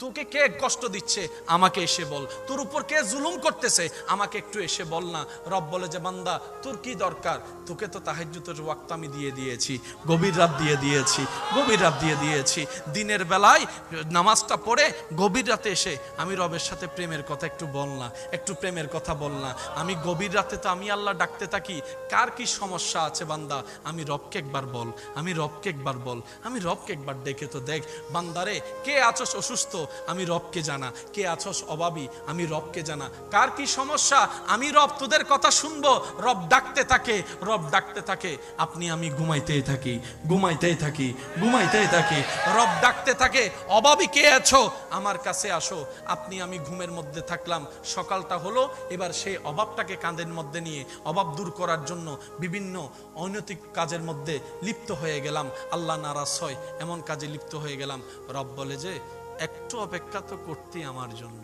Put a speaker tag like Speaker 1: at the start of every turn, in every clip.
Speaker 1: তোকে কে কষ্ট দিচ্ছে? আমাকে এসে বল। তোর উপর কে জুলুম করতেছে? আমাকে একটু এসে বল না। রব বলে যে, বান্দা, তোর কি দরকার? তোকে তো তাহাজ্জুদের ওয়াক্ত আমি দিয়ে দিয়েছি। গভীর রাত দিয়ে দিয়েছি। গভীর রাত দিয়ে দিয়েছি। দিনের বেলায় নামাজটা পড়ে গভীর রাতে এসে আমি রবের সাথে প্রেমের কথা একটু বল না। একটু প্রেমের কথা বল না। আমি গভীর রাতে তো আমি আল্লাহ ডাকতে থাকি। কার কি সমস্যা আছে বান্দা? আমি রবকে একবার বল। আমি রবকে একবার বল। আমি রবকে একবার ডেকে তো দেখ। বান্দারে, কে আছস অসুস্থ? আমি রবকে জানা। কে আছস অভাবী আমি রবকে জানা। কার কি সমস্যা? আমি রব, তোদের কথা শুনব। রব ডাকতে থাকে, রব ডাকতে থাকে। আপনি, আমি ঘুমাইতেই থাকি ঘুমাইতেই থাকি ঘুমাইতেই থাকি। রব ডাকতে থাকে অভাবী কে আছো? আমার কাছে আসো। আপনি, আমি ঘুমের মধ্যে থাকলাম। সকালটা হলো, এবার সেই অভাবটাকে কাঁধের মধ্যে নিয়ে অভাব দূর করার জন্য বিভিন্ন অনৈতিক কাজের মধ্যে লিপ্ত হয়ে গেলাম। আল্লাহ নারাজ হয়, এমন কাজে লিপ্ত হয়ে গেলাম। রব বলে যে একটু অপেক্ষা তো করতে আমার জন্য।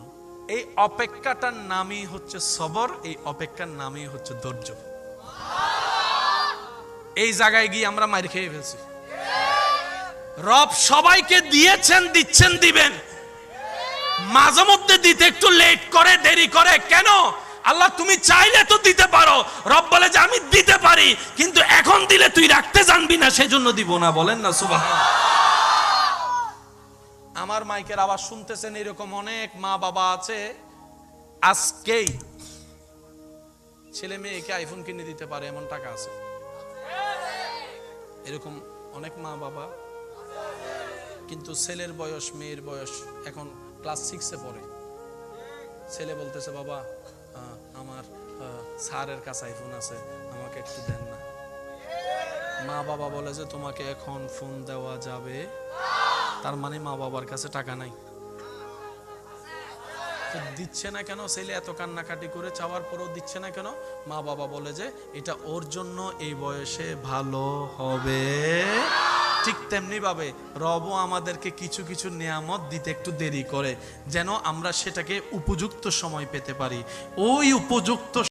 Speaker 1: এই অপেক্ষাটার নামই হচ্ছে সবর, এই অপেক্ষার নামই হচ্ছে ধৈর্য। এই জায়গায় গিয়ে আমরা মার খেয়ে ফেলছি। রব সবাইকে দিয়েছেন, দিচ্ছেন, দিবেন। মাঝে মধ্যে দিতে একটু লেট করে, দেরি করে। কেন? আল্লাহ, তুমি চাইলে তো দিতে পারো। রব বলে যে, আমি দিতে পারি, কিন্তু এখন দিলে তুই রাখতে জানবি না, সেজন্য দিব না। বলেন না সুবাহ আমার মাইকের আওয়াজ শুনতেছেন এরকম অনেক মা বাবা আছে। আজকেই ছেলে মেয়েকে আইফোন কিনে দিতে পারে এমন টাকা আছে। এরকম অনেক মা বাবা। কিন্তু ছেলের বয়স, মেয়ের বয়স এখন ক্লাস সিক্সে পড়ে। ছেলে বলতেছে, বাবা আমার স্যারের কাছে আইফোন আছে, আমাকে একটু দেন না। মা বাবা বলে যে, তোমাকে এখন ফোন দেওয়া যাবে। তার মানে মা বাবার কাছে টাকা নাই। দিচ্ছে না কেন? ছেলে এত কান্নাকাটি করে চাওয়ার পরেও দিচ্ছে না কেন? মা বাবা বলে যে, এটা ওর জন্য এই বয়সে ভালো হবে। ঠিক তেমনি ভাবে রবও আমাদেরকে কিছু কিছু নিয়ামত দিতে একটু দেরি করে, যেন আমরা সেটাকে উপযুক্ত সময় পেতে পারি। ওই উপযুক্ত